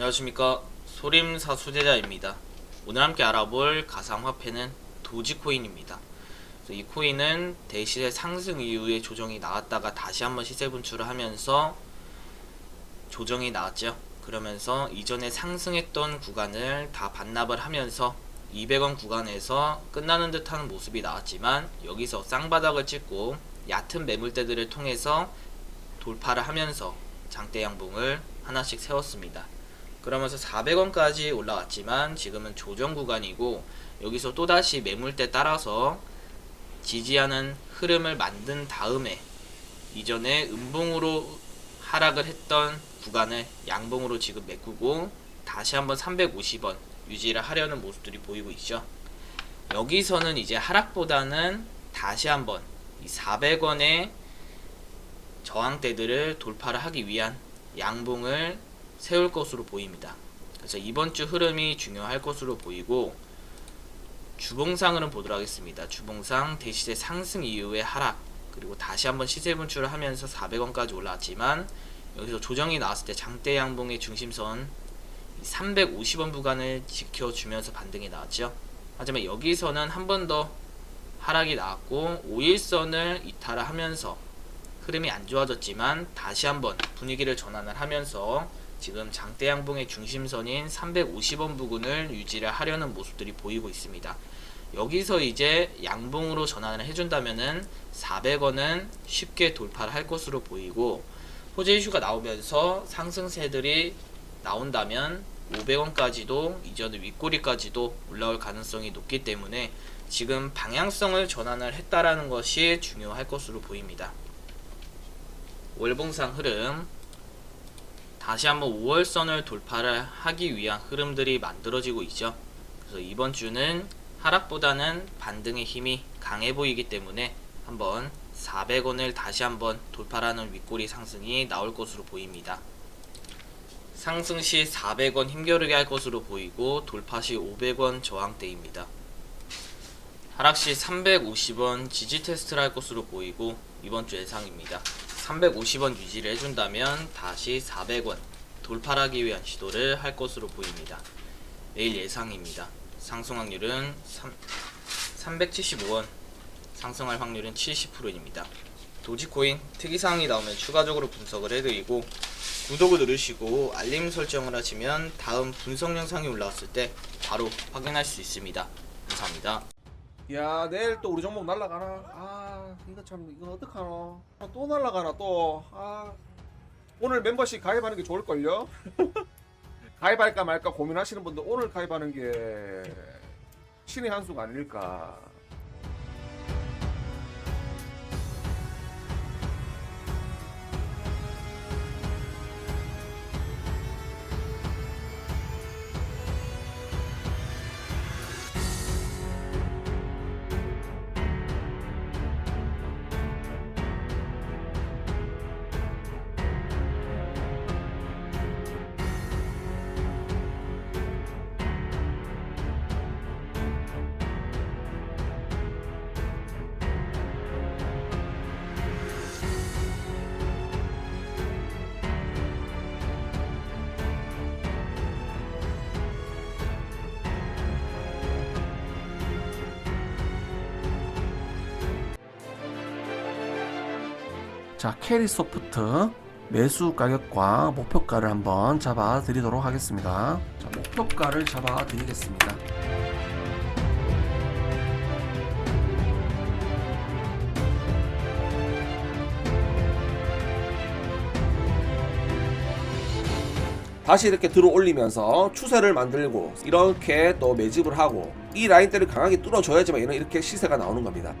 안녕하십니까 소림사 수제자입니다. 오늘 함께 알아볼 가상화폐는 도지코인입니다. 이 코인은 대시세 상승 이후에 조정이 나왔다가 다시 한번 시세 분출을 하면서 조정이 나왔죠. 그러면서 이전에 상승했던 구간을 다 반납을 하면서 200원 구간에서 끝나는 듯한 모습이 나왔지만 여기서 쌍바닥을 찍고 얕은 매물대들을 통해서 돌파를 하면서 장대 양봉을 하나씩 세웠습니다. 그러면서 400원까지 올라갔지만 지금은 조정 구간이고 여기서 또다시 매물대 따라서 지지하는 흐름을 만든 다음에 이전에 음봉으로 하락을 했던 구간을 양봉으로 지금 메꾸고 다시 한번 350원 유지를 하려는 모습들이 보이고 있죠. 여기서는 이제 하락보다는 다시 한번 이 400원의 저항대들을 돌파를 하기 위한 양봉을 세울 것으로 보입니다. 그래서 이번 주 흐름이 중요할 것으로 보이고 주봉상으로는 보도록 하겠습니다. 주봉상 대시세 상승 이후의 하락 그리고 다시 한번 시세 분출을 하면서 400원까지 올라왔지만 여기서 조정이 나왔을 때 장대 양봉의 중심선 350원 구간을 지켜주면서 반등이 나왔죠. 하지만 여기서는 한 번 더 하락이 나왔고 5일선을 이탈을 하면서 흐름이 안 좋아졌지만 다시 한번 분위기를 전환을 하면서 지금 장대 양봉의 중심선인 350원 부근을 유지를 하려는 모습들이 보이고 있습니다. 여기서 이제 양봉으로 전환을 해준다면은 400원은 쉽게 돌파를 할 것으로 보이고 호재 이슈가 나오면서 상승세들이 나온다면 500원까지도 이전의 윗꼬리까지도 올라올 가능성이 높기 때문에 지금 방향성을 전환을 했다라는 것이 중요할 것으로 보입니다. 월봉상 흐름 다시 한번 5월선을 돌파를 하기 위한 흐름들이 만들어지고 있죠. 그래서 이번 주는 하락보다는 반등의 힘이 강해 보이기 때문에 한번 400원을 다시 한번 돌파하는 윗꼬리 상승이 나올 것으로 보입니다. 상승 시 400원 힘겨루게 할 것으로 보이고 돌파 시 500원 저항대입니다. 하락 시 350원 지지 테스트를 할 것으로 보이고 이번 주 예상입니다. 350원 유지를 해준다면 다시 400원 돌파하기 위한 시도를 할 것으로 보입니다. 내일 예상입니다. 상승 확률은 3, 375원, 상승할 확률은 70%입니다. 도지코인 특이사항이 나오면 추가적으로 분석을 해드리고 구독을 누르시고 알림 설정을 하시면 다음 분석 영상이 올라왔을 때 바로 확인할 수 있습니다. 감사합니다. 야 내일 또 우리 종목 날라가나? 아 이거 참 이거 어떡하노? 아, 또 날라가나 또? 아 오늘 멤버십 가입하는 게 좋을걸요? 가입할까 말까 고민하시는 분들 오늘 가입하는 게 신의 한 수가 아닐까? 자, 캐리 소프트 매수 가격과 목표가를 한번 잡아 드리도록 하겠습니다. 자, 목표가를 잡아 드리겠습니다. 다시 이렇게 들어 올리면서 추세를 만들고 이렇게 또 매집을 하고 이 라인대를 강하게 뚫어줘야지만 이런 이렇게 시세가 나오는 겁니다.